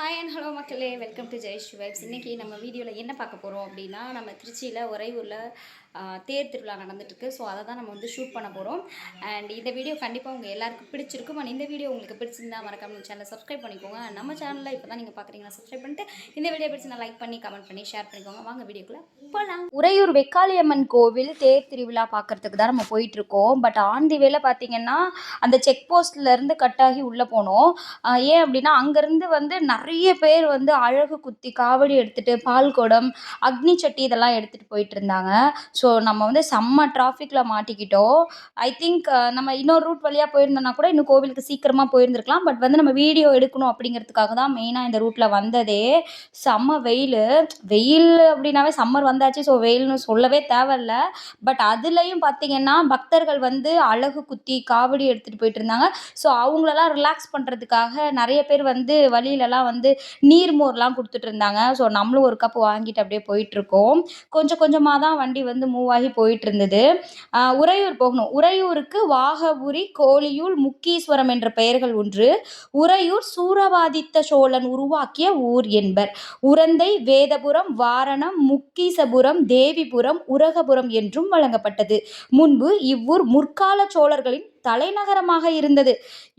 Hi and hello மக்களே. Welcome to Jai vibes இன்றைக்கி நம்ம வீடியோவில் என்ன பார்க்க போகிறோம் அப்படின்னா நம்ம திருச்சியில் உறையூரில் தேர் திருவிழா நடந்துட்டுருக்கு. ஸோ அதை தான் நம்ம வந்து ஷூட் பண்ண போகிறோம் அண்ட் இந்த வீடியோ கண்டிப்பாக உங்கள் எல்லாருக்கும் பிடிச்சிருக்கும். அண்ட் இந்த வீடியோ உங்களுக்கு பிடிச்சிருந்தா மறக்காம நம்ம சேனலை சப்ஸ்கிரைப் பண்ணிக்கோங்க. நம்ம சேனலில் இப்போ தான் நீங்கள் பார்க்குறீங்கன்னா சப்ஸ்கிரைப் பண்ணிட்டு இந்த வீடியோ பிடிச்சிருந்தா லைக் பண்ணி கமெண்ட் பண்ணி ஷேர் பண்ணிக்கோங்க. வாங்க வீடியோக்குள்ளே போகலாம் உறையூர் வெக்காளியம்மன் கோவில் தேர் திருவிழா பார்க்கறதுக்கு தான் நம்ம போயிட்டுருக்கோம். பட் ஆன் தி வேலை பார்த்தீங்கன்னா அந்த செக் போஸ்ட்லேருந்து கட்டாகி கட் ஆகி உள்ளே போனோம். ஏன் அப்படின்னா அங்கேருந்து வந்து நிறைய பேர் வந்து அழகு குத்தி காவடி எடுத்துகிட்டு பால் குடம் அக்னி சட்டி இதெல்லாம் எடுத்துகிட்டு போயிட்டு இருந்தாங்க. ஸோ நம்ம வந்து செம்ம டிராஃபிக்கில் மாட்டிக்கிட்டோம். ஐ திங்க் நம்ம இன்னொரு ரூட் வழியாக போயிருந்தோம்னா கூட இன்னும் கோவிலுக்கு சீக்கிரமாக போயிருந்துருக்கலாம். பட் வந்து நம்ம வீடியோ எடுக்கணும் அப்படிங்கிறதுக்காக தான் மெயினாக இந்த ரூட்டில் வந்ததே. செம்ம வெயில். வெயில் அப்படின்னாவே சம்மர் வந்தாச்சு. ஸோ வெயில்னு சொல்லவே தேவையில்ல. பட் அதுலேயும் பார்த்திங்கன்னா பக்தர்கள் வந்து அழகு குத்தி காவடி எடுத்துகிட்டு போயிட்டு இருந்தாங்க. ஸோ அவங்களெல்லாம் ரிலாக்ஸ் பண்ணுறதுக்காக நிறைய பேர் வந்து வழியிலலாம் வந்து நீர்மோர்லாம் கொடுத்துட்டு இருந்தாங்க. ஸோ நம்மளும் ஒரு கப் வாங்கிட்டு அப்படியே போயிட்டுருக்கோம் கொஞ்சம் கொஞ்சமாக தான் வண்டி வந்து மூவ் ஆகி போயிட்டு இருந்தது உறையூர் போகணும். உறையூருக்கு வாகபுரி கோழியூர் முக்கீஸ்வரம் என்ற பெயர்கள் ஒன்று. உறையூர் சூரவாதித்த சோழன் உருவாக்கிய ஊர் என்பர். உரந்தை வேதபுரம் வாரணம் முக்கீசபுரம் தேவிபுரம் உரகபுரம் என்றும் வழங்கப்பட்டது. முன்பு இவ்வூர் முற்கால சோழர்களின் தலைநகரமாக இருந்தது.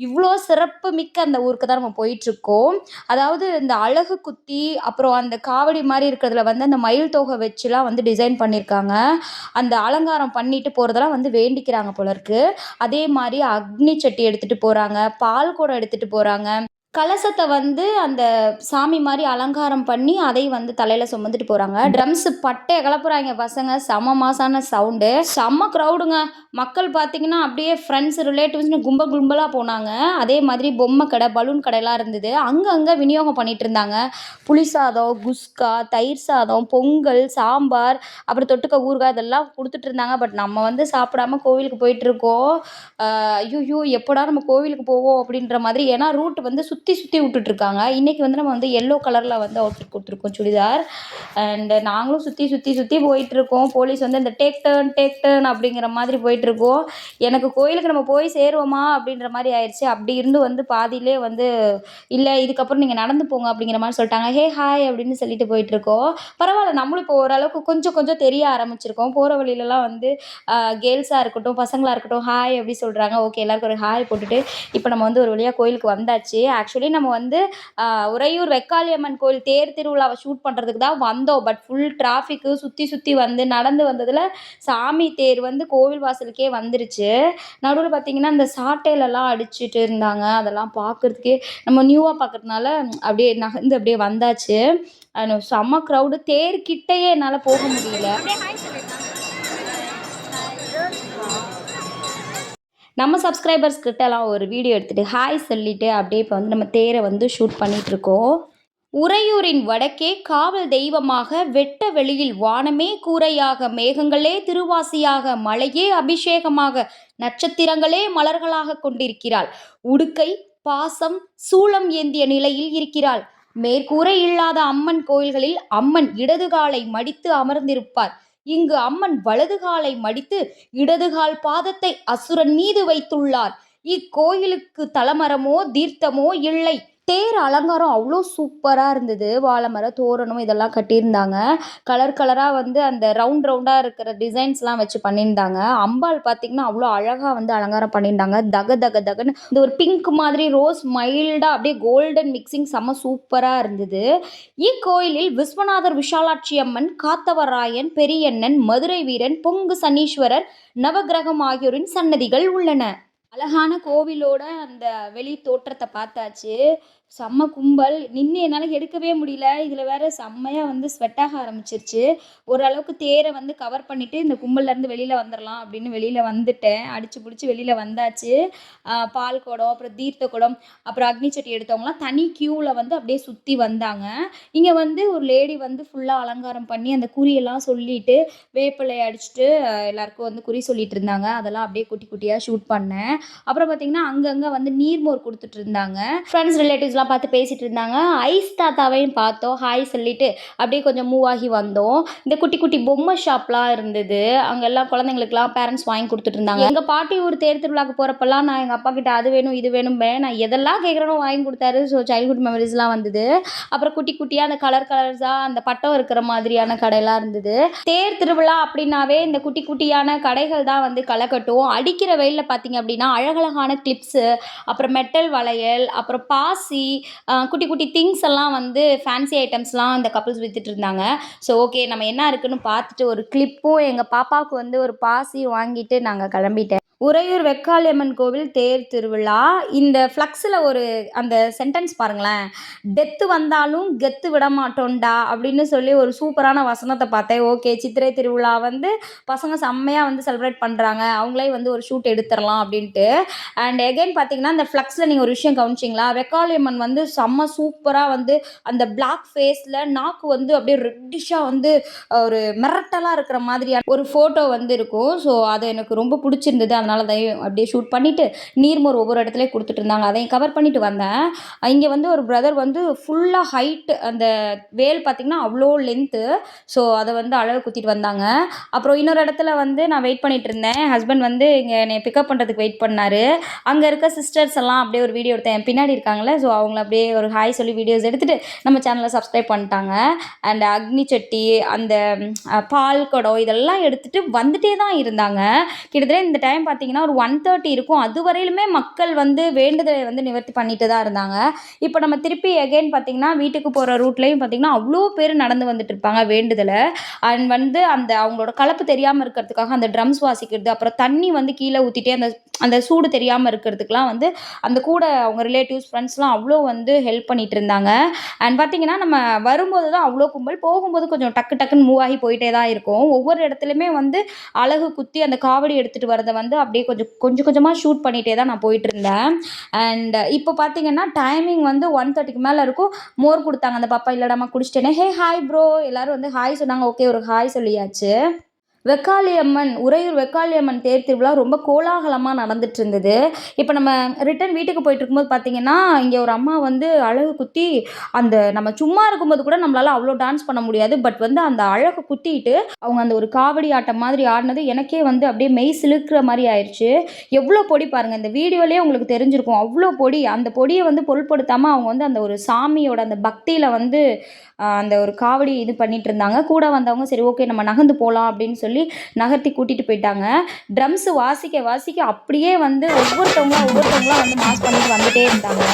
இவ்வளோ சிறப்பு மிக்க அந்த ஊருக்கு தான் நம்ம போயிட்டுருக்கோம். அதாவது இந்த அழகு குத்தி அப்புறம் அந்த காவடி மாதிரி இருக்கிறதுல வந்து அந்த மயில் தொகை வச்சுலாம் வந்து டிசைன் பண்ணியிருக்காங்க அந்த அலங்காரம் பண்ணிட்டு போகிறதெல்லாம் வந்து வேண்டிக்கிறாங்க போல இருக்கு அதே மாதிரி அக்னி சட்டி எடுத்துகிட்டு போகிறாங்க பால் குடம் எடுத்துகிட்டு போகிறாங்க கலசத்தை வந்து அந்த சாமி மாதிரி அலங்காரம் பண்ணி அதை வந்து தலையில் சுமந்துட்டு போகிறாங்க ட்ரம்ஸு பட்டையை கலப்புறாங்க பசங்க. செம மாசான சவுண்டு செம்ம க்ரௌடுங்க மக்கள் பார்த்தீங்கன்னா அப்படியே ஃப்ரெண்ட்ஸ் ரிலேட்டிவ்ஸ்னு கும்பல் கும்பலாக போனாங்க. அதே மாதிரி பொம்மை கடை பலூன் கடையெல்லாம் இருந்தது. அங்கங்கே விநியோகம் பண்ணிட்டு இருந்தாங்க. புளி சாதம் குஸ்கா தயிர் சாதம் பொங்கல் சாம்பார் அப்புறம் தொட்டுக்க ஊறுகாய் இதெல்லாம் கொடுத்துட்டு இருந்தாங்க. பட் நம்ம வந்து சாப்பிடாம கோவிலுக்கு போயிட்டு இருக்கோம். ஐயோ எப்படா நம்ம கோவிலுக்கு போவோம் அப்படின்ற மாதிரி. ஏன்னா ரூட் வந்து சுற்றி சுற்றி சுற்றி விட்டுட்ருக்காங்க. இன்றைக்கி வந்து நம்ம வந்து எல்லோ கலரில் வந்து அவுட்ஃபிட் கொடுத்துருக்கோம் சுடிதார். அண்ட் நாங்களும் சுற்றி சுற்றி சுற்றி போயிட்டுருக்கோம் போலீஸ் வந்து இந்த டேக் டேர்ன் டேக் டேர்ன் அப்படிங்கிற மாதிரி போயிட்டுருக்கோம் எனக்கு கோயிலுக்கு நம்ம போய் சேருவோமா அப்படின்ற மாதிரி ஆயிடுச்சு அப்படி இருந்து வந்து பாதியிலே வந்து இல்லை இதுக்கப்புறம் நீங்கள் நடந்து போங்க அப்படிங்கிற மாதிரி சொல்லிட்டாங்க. ஹே ஹாய் அப்படின்னு சொல்லிட்டு போயிட்டுருக்கோம் பரவாயில்ல நம்மளும் இப்போ ஓரளவுக்கு கொஞ்சம் கொஞ்சம் தெரிய ஆரம்பிச்சிருக்கோம். போகிற வழியிலலாம் வந்து கேர்ள்ஸாக இருக்கட்டும் பசங்களாக இருக்கட்டும் ஹாய் அப்படி சொல்கிறாங்க ஓகே எல்லாருக்கும் ஒரு ஹாய் போட்டுட்டு இப்போ நம்ம வந்து ஒரு வழியாக கோயிலுக்கு வந்தாச்சு. ஆக்சுவலி ஆக்சுவலி நம்ம வந்து உறையூர் வெக்காளியம்மன் கோயில் தேர் திருவிழாவை ஷூட் பண்ணுறதுக்கு தான் வந்தோம். பட் ஃபுல் டிராஃபிக்கு சுற்றி சுற்றி வந்து நடந்து வந்ததில் சாமி தேர் வந்து கோவில் வாசலுக்கே வந்துருச்சு. நடுவில் பார்த்தீங்கன்னா இந்த சாட்டையிலலாம் அடிச்சிட்டு இருந்தாங்க. அதெல்லாம் பார்க்குறதுக்கே நம்ம நியூவாக பார்க்கறதுனால அப்படியே நகர்ந்து அப்படியே வந்தாச்சு. செம்ம க்ரௌடு தேர் கிட்டேயே என்னால் போக முடியல. நம்ம சப்ஸ்கிரைபர்ஸ் கிட்டலாம் ஒரு வீடியோ எடுத்துகிட்டு ஹாய் சொல்லிட்டு அப்படியே இப்போ வந்து நம்ம தேரை வந்து ஷூட் பண்ணிகிட்ருக்கோம் உறையூரின் வடக்கே காவல் தெய்வமாக வெட்ட வெளியில் வானமே கூரையாக மேகங்களே திருவாசியாக மலையே அபிஷேகமாக நட்சத்திரங்களே மலர்களாக கொண்டிருக்கிறாள். உடுக்கை பாசம் சூளம் ஏந்திய நிலையில் இருக்கிறாள். மேற்கூரை இல்லாத அம்மன் கோயில்களில் அம்மன் இடதுகாலை மடித்து அமர்ந்திருப்பார். இங்கு அம்மன் வலதுகாலை மடித்து இடதுகால் பாதத்தை அசுரன் மீது வைத்துள்ளார். இக்கோயிலுக்கு தலமரமோ தீர்த்தமோ இல்லை. தேர் அலங்காரம் அவ்வளோ சூப்பராக இருந்தது. வாழை மரம் தோரணம் இதெல்லாம் கட்டியிருந்தாங்க. கலர் கலராக வந்து அந்த ரவுண்ட் ரவுண்டாக இருக்கிற டிசைன்ஸ்லாம் வச்சு பண்ணியிருந்தாங்க. அம்பாள் பார்த்திங்கன்னா அவ்வளோ அழகாக வந்து அலங்காரம் பண்ணியிருந்தாங்க. தக தக தகன்னு இந்த ஒரு பிங்க் மாதிரி ரோஸ் மைல்டாக அப்படியே கோல்டன் மிக்சிங் செம்ம சூப்பராக இருந்தது. இக்கோயிலில் விஸ்வநாதர் விஷாலாட்சி அம்மன் காத்தவராயன் பெரியண்ணன் மதுரை வீரன் பொங்கு சனீஸ்வரர் நவக்கிரகம் ஆகியோரின் சன்னதிகள் உள்ளன. அழகான கோவிலோட அந்த வெளி தோற்றத்தை பார்த்தாச்சு. செம்ம கும்பல். நின்று என்னால் எடுக்கவே முடியல. இதில் வேற செம்மையாக வந்து ஸ்வெட் ஆக ஆரம்பிச்சிருச்சு. ஓரளவுக்கு தேரை வந்து கவர் பண்ணிவிட்டு இந்த கும்பல்லேருந்து வெளியில் வந்துடலாம் அப்படின்னு வெளியில் வந்துட்டேன். அடிச்சு பிடிச்சி வெளியில் வந்தாச்சு. பால் குடம் அப்புறம் தீர்த்த குடம் அப்புறம் அக்னி சட்டி எடுத்தவங்களாம் தனி க்யூவில் வந்து அப்படியே சுற்றி வந்தாங்க. இங்கே வந்து ஒரு லேடி வந்து ஃபுல்லாக அலங்காரம் பண்ணி அந்த குறியெல்லாம் சொல்லிட்டு வேப்பிலையை அடிச்சுட்டு எல்லாருக்கும் வந்து குறி சொல்லிட்டு இருந்தாங்க. அதெல்லாம் அப்படியே குட்டி குட்டியாக ஷூட் பண்ணேன். அப்புறம் பார்த்தீங்கன்னா அங்கங்கே வந்து நீர்மோர் கொடுத்துட்டு இருந்தாங்க. ஃப்ரெண்ட்ஸ் ரிலேட்டிவ்ஸ்லாம் ஃப்ரெண்ட்ஸ்லாம் பார்த்து பேசிகிட்டு இருந்தாங்க. ஐஸ் தாத்தாவையும் பார்த்தோம். ஹாய் சொல்லிட்டு அப்படியே கொஞ்சம் மூவ் ஆகி வந்தோம். இந்த குட்டி குட்டி பொம்மை ஷாப்லாம் இருந்தது. அங்கெல்லாம் குழந்தைங்களுக்குலாம் பேரண்ட்ஸ் வாங்கி கொடுத்துட்டு இருந்தாங்க. எங்கள் பாட்டி ஊர் தேர் திருவிழாக்கு போகிறப்பெல்லாம் நான் எங்கள் அப்பா கிட்ட அது வேணும் இது வேணும்பேன் நான் எதெல்லாம் கேட்குறேனோ வாங்கி கொடுத்தாரு. ஸோ சைல்ட்ஹுட் மெமரிஸ்லாம் வந்தது. அப்புறம் குட்டி குட்டியாக அந்த கலர் கலர்ஸாக அந்த பட்டம் இருக்கிற மாதிரியான கடையெல்லாம் இருந்தது. தேர் திருவிழா அப்படின்னாவே இந்த குட்டி குட்டியான கடைகள் தான் வந்து களை கட்டும் அடிக்கிற வெயிலில் பார்த்தீங்க அப்படின்னா அழகழகான கிளிப்ஸு அப்புறம் மெட்டல் வளையல் அப்புறம் பாசி குட்டி குட்டி திங்ஸ் எல்லாம் வந்து ஃபேன்சி ஐட்டம்ஸ்லாம் இந்த கப்புள்ஸ் வித்துட்டு இருந்தாங்க. ஸோ ஓகே நம்ம என்ன இருக்குன்னு பார்த்துட்டு ஒரு கிளிப்பும் எங்கள் பாப்பாவுக்கு வந்து ஒரு பாசி வாங்கிட்டு நாங்கள் கிளம்பிட்டேன் உறையூர் வெக்காளியம்மன் கோவில் தேர் திருவிழா. இந்த ஃப்ளக்ஸில் ஒரு அந்த சென்டென்ஸ் பாருங்களேன். டெத்து வந்தாலும் கெத்து விட மாட்டோம்டா அப்படின்னு சொல்லி ஒரு சூப்பரான வசனத்தை பார்த்தேன். ஓகே சித்திரை திருவிழா வந்து பசங்க செம்மையாக வந்து செலிப்ரேட் பண்ணுறாங்க அவங்களே வந்து ஒரு ஷூட் எடுத்துடலாம் அப்படின்ட்டு. அண்ட் எகைன் பார்த்தீங்கன்னா அந்த ஃப்ளக்ஸில் நீங்கள் ஒரு விஷயம் கவனிச்சிங்களா? வெக்காளியம்மன் வந்து செம்ம சூப்பராக வந்து அந்த பிளாக் ஃபேஸில் நாக்கு வந்து அப்படியே ரெட்டிஷாக வந்து ஒரு மிரட்டலாக இருக்கிற மாதிரியான ஒரு ஃபோட்டோ வந்து இருக்கும். ஸோ அது எனக்கு ரொம்ப பிடிச்சிருந்தது. அந்த அதனால அதையும் அப்படியே ஷூட் பண்ணிவிட்டு நீர்மோர் ஒவ்வொரு இடத்துலையும் கொடுத்துட்டு இருந்தாங்க. அதையும் கவர் பண்ணிட்டு வந்தேன். இங்கே வந்து ஒரு பிரதர் வந்து ஃபுல்லாக ஹைட்டு அந்த வேல் பார்த்திங்கன்னா அவ்வளோ லென்த்து ஸோ அதை வந்து அழகு குத்திட்டு வந்தாங்க. அப்புறம் இன்னொரு இடத்துல வந்து நான் வெயிட் பண்ணிட்டு இருந்தேன். ஹஸ்பண்ட் வந்து இங்கே என்னை பிக்கப் பண்ணுறதுக்கு வெயிட் பண்ணார். அங்கே இருக்க சிஸ்டர்ஸ் எல்லாம் அப்படியே ஒரு வீடியோ எடுத்தேன். என் பின்னாடி இருக்காங்களே ஸோ அவங்கள அப்படியே ஒரு ஹாய் சொல்லி வீடியோஸ் எடுத்துகிட்டு நம்ம சேனலை சப்ஸ்கிரைப் பண்ணிட்டாங்க. அண்ட் அக்னி சட்டி அந்த பால் குடம் இதெல்லாம் எடுத்துகிட்டு வந்துட்டே தான் இருந்தாங்க. கிட்டத்தட்ட இந்த டைம் பார்த்து ஒரு ஒன் தேர்ட்டி இருக்கும். அது வரையிலுமே மக்கள் வந்து வேண்டுதலை வந்து நிவர்த்தி பண்ணிட்டு தான் இருந்தாங்க. இப்போ நம்ம திருப்பி எகைன் பார்த்தீங்கன்னா வீட்டுக்கு போகிற ரூட்லேயும் பார்த்தீங்கன்னா அவ்வளோ பேர் நடந்து வந்துட்டு இருப்பாங்க வேண்டுதலை. அண்ட் வந்து அந்த அவங்களோட கலப்பு தெரியாமல் இருக்கிறதுக்காக அந்த ட்ரம்ஸ் வாசிக்கிறது அப்புறம் தண்ணி வந்து கீழே ஊற்றிட்டே அந்த அந்த சூடு தெரியாமல் இருக்கிறதுக்கெலாம் வந்து அந்த கூட அவங்க ரிலேட்டிவ்ஸ் ஃப்ரெண்ட்ஸ்லாம் அவ்வளோ வந்து ஹெல்ப் பண்ணிட்டு இருந்தாங்க. அண்ட் பார்த்தீங்கன்னா நம்ம வரும்போது தான் அவ்வளோ கும்பல் போகும்போது கொஞ்சம் டக்கு டக்குன்னு மூவ் ஆகி போயிட்டே தான் இருக்கும். ஒவ்வொரு இடத்துலையுமே வந்து அழகு குத்தி அந்த காவடி எடுத்துகிட்டு வரதை வந்து அப்படியே கொஞ்சம் கொஞ்சம் கொஞ்சமாக ஷூட் பண்ணிகிட்டே தான் நான் போயிட்டுருந்தேன். அண்ட் இப்போ பார்த்தீங்கன்னா டைமிங் வந்து ஒன் தேர்ட்டிக்கு மேலே இருக்கும். மோர் கொடுத்தாங்க. அந்த பாப்பா இல்லடாமா குடிச்சிட்டேனே. ஹே ஹாய் ப்ரோ எல்லோரும் வந்து ஹாய் சொன்னாங்க. ஓகே ஒரு ஹாய் சொல்லியாச்சு. வெக்காளியம்மன் உறையூர் வெக்காளியம்மன் தேர் திருவிழா ரொம்ப கோலாகலமாக நடந்துட்டு இருந்தது இப்போ நம்ம ரிட்டன் வீட்டுக்கு போயிட்டு இருக்கும்போது பார்த்தீங்கன்னா இங்கே ஒரு அம்மா வந்து அழகு குத்தி அந்த நம்ம சும்மா இருக்கும்போது கூட நம்மளால அவ்வளோ டான்ஸ் பண்ண முடியாது. பட் வந்து அந்த அழகு குத்திட்டு அவங்க அந்த ஒரு காவடி ஆட்டம் மாதிரி ஆடினது எனக்கே வந்து அப்படியே மெய் சிலுக்கிற மாதிரி ஆயிடுச்சு எவ்வளோ பொடி பாருங்கள் இந்த வீடியோலேயே உங்களுக்கு தெரிஞ்சிருக்கும். அவ்வளோ பொடி அந்த பொடியை வந்து பொருட்படுத்தாமல் அவங்க வந்து அந்த ஒரு சாமியோட அந்த பக்தியில் வந்து அந்த ஒரு காவடி இது பண்ணிட்டு இருந்தாங்க கூட வந்தவங்க சரி ஓகே நம்ம நகர்ந்து போகலாம் அப்படின்னு சொல்லி சொல்லி நகர்த்தி கூட்டிகிட்டு போயிட்டாங்க. ட்ரம்ஸ் வாசிக்க வாசிக்க அப்படியே வந்து ஒவ்வொருத்தவங்களும் ஒவ்வொருத்தவங்களும் வந்து மாஸ் பண்ணிட்டு வந்துட்டே இருந்தாங்க.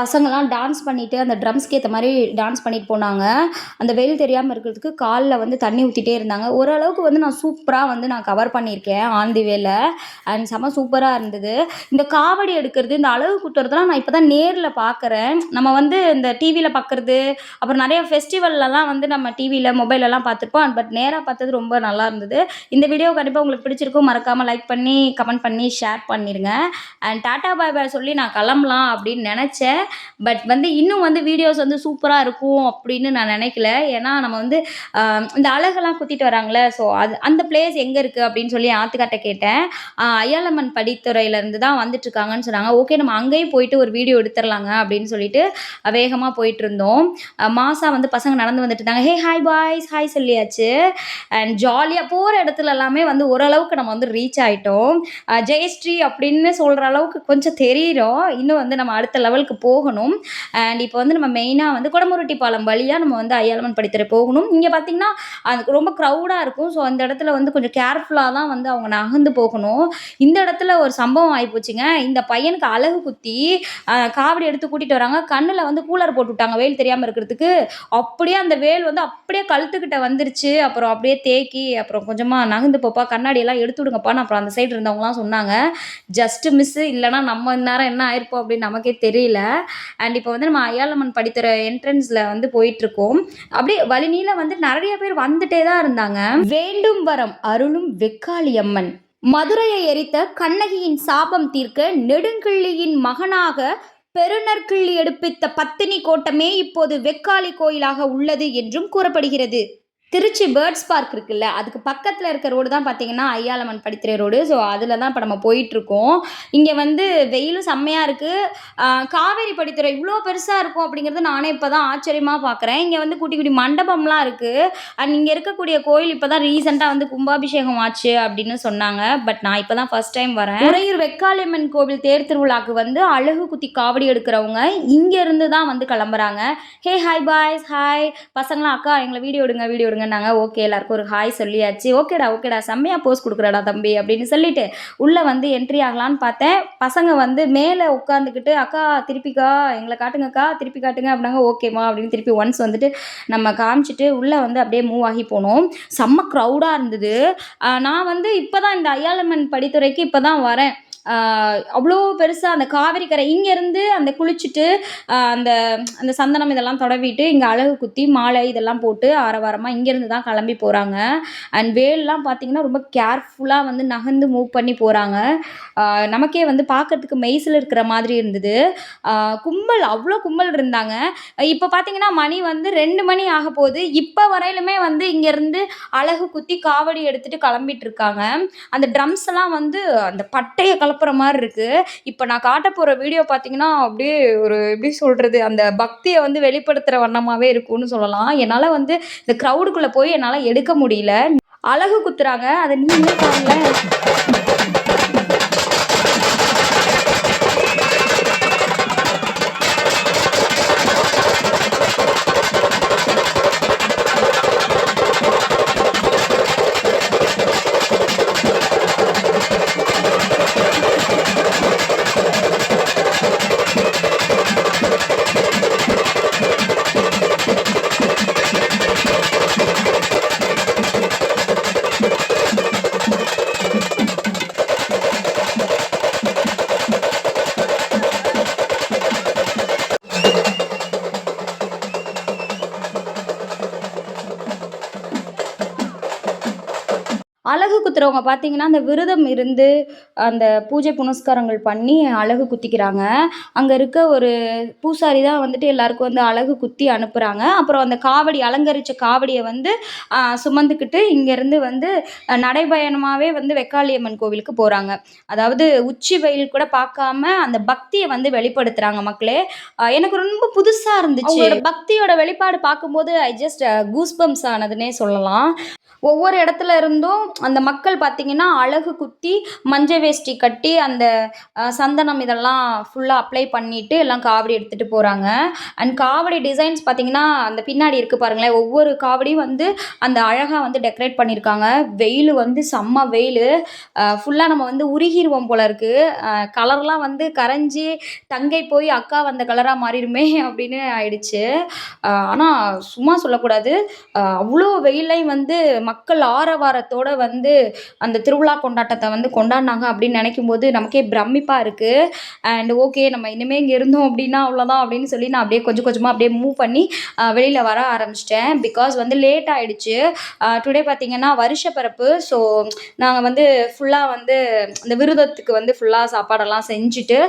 பசங்கள்லாம் டான்ஸ் பண்ணிட்டு அந்த ட்ரம்ஸ்க்கு ஏற்ற மாதிரி டான்ஸ் பண்ணிட்டு போனாங்க. அந்த வெயில் தெரியாமல் இருக்கிறதுக்கு காலில் வந்து தண்ணி ஊற்றிட்டே இருந்தாங்க. ஓரளவுக்கு வந்து நான் சூப்பராக வந்து நான் கவர் பண்ணியிருக்கேன் ஆன் தி வேல அண்ட் செம சூப்பராக இருந்தது. இந்த காவடி எடுக்கிறது இந்த அளவு குத்துறதுலாம் நான் இப்போ தான் நேரில் பார்க்குறேன் நம்ம வந்து இந்த டிவியில் பார்க்குறது அப்புறம் நிறைய ஃபெஸ்டிவல்லலாம் வந்து நம்ம டிவியில் மொபைலெல்லாம் பார்த்துருப்போம். பட் நேராக பார்த்தது ரொம்ப நல்லா இருந்தது. இந்த வீடியோ கண்டிப்பாக உங்களுக்கு பிடிச்சிருக்கும். மறக்காமல் லைக் பண்ணி கமெண்ட் பண்ணி ஷேர் பண்ணிடுங்க அண்ட் டாட்டா பாய் பாய் சொல்லி நான் கிளம்பலாம் அப்படின்னு நினச்சேன். பட் வந்து இன்னும் வந்து வீடியோஸ் வந்து சூப்பராக இருக்கும் அப்படின்னு நான் நினைக்கல. ஏன்னா நம்ம வந்து இந்த அழகெல்லாம் குத்திட்டு வராங்களே ஸோ அது அந்த பிளேஸ் எங்கே இருக்குது அப்படின்னு சொல்லி ஆத்துக்காட்ட கேட்டேன். ஆஹ், படித்துறையிலேருந்து தான் வந்துட்டுருக்காங்கன்னு சொன்னாங்க. ஓகே நம்ம அங்கேயும் போயிட்டு ஒரு வீடியோ எடுத்துடலாங்க அப்படின்னு சொல்லிட்டு வேகமாக போயிட்டு இருந்தோம் மாசா வந்து பசங்க நடந்து வந்துட்டு இருந்தாங்க. ஹே ஹாய் பாய்ஸ் ஹாய் சொல்லியாச்சு. அண்ட் ஜாலியாக போகிற இடத்துல எல்லாமே வந்து ஓரளவுக்கு நம்ம வந்து ரீச் ஆகிட்டோம் ஜெயஸ்ரீ அப்படின்னு சொல்கிற அளவுக்கு கொஞ்சம் தெரியிறோம். இன்னும் வந்து நம்ம அடுத்த லெவலுக்கு போகணும். அண்ட் இப்போ வந்து நம்ம மெயினாக வந்து குடமுருட்டி பாலம் வழியாக நம்ம வந்து ஐயாளம்மன் படித்துறை போகணும். இங்கே பார்த்தீங்கன்னா அது ரொம்ப க்ரௌடாக இருக்கும். ஸோ அந்த இடத்துல வந்து கொஞ்சம் கேர்ஃபுல்லாக தான் வந்து அவங்க நகர்ந்து போகணும். இந்த இடத்துல ஒரு சம்பவம் ஆகிப்போச்சுங்க இந்த பையனுக்கு அழகு குத்தி காவடி எடுத்து கூட்டிகிட்டு வராங்க. கண்ணில் வந்து கூலர் போட்டு விட்டாங்க வெயில் தெரியாமல் இருக்கிறதுக்கு. அப்படியே அந்த வேல் வந்து அப்படியே கழுத்துக்கிட்ட வந்துருச்சு. அப்புறம் அப்படியே தேக்கி அப்புறம் கொஞ்சமாக நகர்ந்து போப்பா. கண்ணாடியெல்லாம் எடுத்து விடுங்கப்பான்னு அப்புறம் அந்த சைடு இருந்தவங்களாம் சொன்னாங்க. ஜஸ்ட்டு மிஸ்ஸு இல்லைனா நம்ம இந்நேரம் என்ன ஆயிருப்போம் அப்படின்னு நமக்கே தெரியல. அண்ட் இப்போ வந்து நம்ம அயாலம்மன் படித்துற என்ட்ரன்ஸில் வந்து போயிட்டுருக்கோம் அப்படியே வழிநீள வந்து நிறைய பேர் வந்துட்டே தான் இருந்தாங்க. வேண்டும் வரம் அருளும் வெக்காளி அம்மன். மதுரையை எரித்த கண்ணகியின் சாபம் தீர்க்க நெடுங்கிள்ளியின் மகனாக பெருநற்கிள்ளி எடுப்பித்த பத்தினி கோட்டமே இப்போது வெக்காளி கோயிலாக உள்ளது என்றும் கூறப்படுகிறது. திருச்சி பேர்ட்ஸ் பார்க் இருக்குல்ல அதுக்கு பக்கத்தில் இருக்க ரோடு தான் பார்த்தீங்கன்னா ஐயாளம்மன் படித்துறை ரோடு. ஸோ அதில் தான் இப்போ நம்ம போயிட்டுருக்கோம். இங்கே வந்து வெயிலும் செம்மையாக இருக்குது காவேரி படித்துறை இவ்வளோ பெருசாக இருக்கும் அப்படிங்கிறது நானே இப்போ தான் ஆச்சரியமாக பார்க்குறேன் இங்கே வந்து குட்டி குட்டி மண்டபம்லாம் இருக்குது அண்ட் இங்கே இருக்கக்கூடிய கோயில் இப்போ தான் ரீசெண்டாக வந்து கும்பாபிஷேகம் ஆச்சு அப்படின்னு சொன்னாங்க. பட் நான் இப்போ தான் ஃபஸ்ட் டைம் வரேன். உறையூர் வெக்காளியம்மன் கோவில் தேர் திருவிழாக்கு வந்து அழகு குத்தி காவடி எடுக்கிறவங்க இங்கேருந்து தான் வந்து கிளம்புறாங்க. ஹே ஹாய் பாய்ஸ் ஹாய் பசங்களாம் அக்கா எங்களை வீடியோ எடுங்க வீடியோ நாங்கள் ஓகே எல்லாருக்கும் ஒரு ஹாய் சொல்லியாச்சு. ஓகேடா ஓகேடா செம்மையாக போஸ்ட் கொடுக்குறடா தம்பி அப்படின்னு சொல்லிட்டு உள்ளே வந்து என்ட்ரி ஆகலான்னு பார்த்தேன். பசங்க வந்து மேலே உட்காந்துக்கிட்டு அக்கா திருப்பிக்கா எங்களை காட்டுங்கக்கா திருப்பி காட்டுங்க அப்படின்னாங்க. ஓகேம்மா அப்படின்னு திருப்பி ஒன்ஸ் வந்துட்டு நம்ம காமிச்சிட்டு உள்ளே வந்து அப்படியே மூவ் ஆகி போனோம். செம்ம க்ரௌடாக இருந்தது. நான் வந்து இப்போ தான் இந்த ஐயாலமன் படித்துறைக்கு இப்போ தான் வரேன். அவ்வளோ பெருசாக அந்த காவிரி கரை இங்கேருந்து அந்த குளிச்சுட்டு அந்த அந்த சந்தனம் இதெல்லாம் தொடவிட்டு இங்கே அழகு குத்தி மாலை இதெல்லாம் போட்டு ஆரவாரமாக இங்கேருந்து தான் கிளம்பி போகிறாங்க அண்ட் வேல்லாம் பார்த்தீங்கன்னா ரொம்ப கேர்ஃபுல்லாக வந்து நகர்ந்து மூவ் பண்ணி போகிறாங்க நமக்கே வந்து பார்க்கறதுக்கு மெய்சில் இருக்கிற மாதிரி இருந்தது. கும்பல் அவ்வளோ கும்பல் இருந்தாங்க. இப்போ பார்த்தீங்கன்னா மணி வந்து ரெண்டு மணி ஆக போகுது. இப்போ வரையிலுமே வந்து இங்கேருந்து அழகு குத்தி காவடி எடுத்துகிட்டு கிளம்பிட்டு இருக்காங்க. அந்த ட்ரம்ஸ் எல்லாம் வந்து அந்த பட்டையை குழப்புற மாதிரி இருக்குது இப்போ நான் காட்ட போகிற வீடியோ பார்த்தீங்கன்னா அப்படியே ஒரு எப்படி சொல்கிறது அந்த பக்தியை வந்து வெளிப்படுத்துகிற வண்ணமாகவே இருக்கும்னு சொல்லலாம். என்னால் வந்து இந்த க்ரௌடுக்குள்ளே போய் என்னால் எடுக்க முடியல. அழகு குத்துறாங்க. அதை நீங்களே பாருங்களேன். அழகு பார்த்தீங்கன்னா அந்த விரதம் இருந்து அந்த பூஜை புனஸ்காரங்கள் பண்ணி அழகு குத்திக்கிறாங்க. அங்கே இருக்க ஒரு பூசாரி தான் வந்துட்டு எல்லாருக்கும் வந்து அழகு குத்தி அனுப்புகிறாங்க அப்புறம் அந்த காவடி அலங்கரித்த காவடியை வந்து சுமந்துக்கிட்டு இங்கேருந்து வந்து நடைபயணமாகவே வந்து வெக்காளியம்மன் கோவிலுக்கு போகிறாங்க அதாவது உச்சி வெயில் கூட பார்க்காம அந்த பக்தியை வந்து வெளிப்படுத்துகிறாங்க மக்களே. எனக்கு ரொம்ப புதுசாக இருந்துச்சு. பக்தியோட வெளிப்பாடு பார்க்கும்போது ஐ ஜஸ்ட் கூஸ்பம்ஸ் ஆனதுன்னே சொல்லலாம். ஒவ்வொரு இடத்துல இருந்தும் அந்த மக்கள் பார்த்தீங்கன்னா அழகு குத்தி மஞ்சள் வேஷ்டி கட்டி அந்த சந்தனம் இதெல்லாம் ஃபுல்லாக அப்ளை பண்ணிட்டு எல்லாம் காவடி எடுத்துகிட்டு போகிறாங்க அண்ட் காவடி டிசைன்ஸ் பார்த்தீங்கன்னா அந்த பின்னாடி இருக்குது பாருங்களேன். ஒவ்வொரு காவடியும் வந்து அந்த அழகாக வந்து டெக்கரேட் பண்ணியிருக்காங்க வெயில் வந்து செம்ம வெயில். ஃபுல்லாக நம்ம வந்து உருகிருவோம் போல இருக்குது கலர்லாம் வந்து கரைஞ்சி தங்கை போய் அக்கா வந்த கலராக மாறிடுமே அப்படின்னு ஆயிடுச்சு. ஆனால் சும்மா சொல்லக்கூடாது. அவ்வளோ வெயிலையும் வந்து மக்கள் ஆரவாரத்தோடு வந்து அந்த திருவிழா கொண்டாட்டத்தை வந்து கொண்டாடினாங்க. அப்படின்னு நினைக்கும் போது நமக்கே பிரமிப்பாக இருக்குது அண்ட் ஓகே நம்ம இனிமேல் இங்கே இருந்தோம் அப்படின்னா அவ்வளோதான் அப்படின்னு சொல்லி நான் அப்படியே கொஞ்சம் கொஞ்சமாக அப்படியே மூவ் பண்ணி வெளியில் வர ஆரம்பிச்சிட்டேன். பிகாஸ் வந்து லேட் ஆகிடுச்சு டுடே பார்த்தீங்கன்னா வருஷ பிறப்பு. ஸோ நாங்கள் வந்து ஃபுல்லாக வந்து இந்த விரதத்துக்கு வந்து ஃபுல்லாக சாப்பாடெல்லாம் செஞ்சுட்டு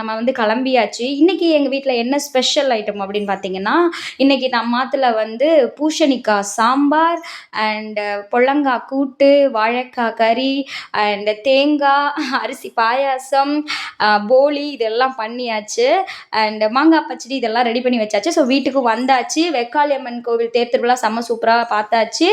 நம்ம வந்து கிளம்பியாச்சு. இன்றைக்கி எங்கள் வீட்டில் என்ன ஸ்பெஷல் ஐட்டம் அப்படின்னு பார்த்தீங்கன்னா இன்றைக்கி நம்ம மாத்தில் வந்து பூஷணிக்காய் சாம்பார் அண்டு பொள்ளங்காய் கூட்டு வாழைக்காய் கறி அண்ட் தேங்காய் அரிசி பாயாசம் போலி போளி இதெல்லாம் பண்ணியாச்சு. அண்ட் மாங்காய் பச்சடி இதெல்லாம் ரெடி பண்ணி வச்சாச்சு. ஸோ வீட்டுக்கு வந்தாச்சு. வெக்காளியம்மன் கோவில் தேர் திருவிழா செம்ம சூப்பராக பார்த்தாச்சு.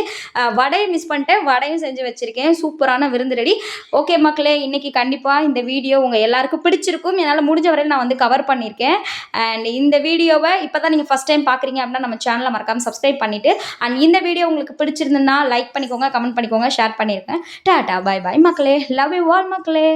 வடையை மிஸ் பண்ணிட்டேன். வடையும் செஞ்சு வச்சுருக்கேன். சூப்பரான விருந்து ரெடி. ஓகே மக்களே இன்றைக்கி கண்டிப்பாக இந்த வீடியோ உங்கள் எல்லாருக்கும் பிடிச்சிருக்கும். என்னால் முடிஞ்ச வரையில் நான் வந்து கவர் பண்ணியிருக்கேன். அண்ட் இந்த வீடியோவை இப்போ தான் நீங்கள் ஃபஸ்ட் டைம் பார்க்குறீங்க அப்படின்னா நம்ம சேனலை மறக்காமல் சப்ஸ்கிரைப் பண்ணிவிட்டு அண்ட் இந்த வீடியோ உங்களுக்கு பிடிச்சிருந்துன்னா லைக் பண்ணிக்கோங்க கமெண்ட் பண்ணிக்கோங்க ஷேர் பண்ணியிருக்கேன் டாட்டா பாய் பாய் மக்களே லவ் யூ ஆல் மக்களே.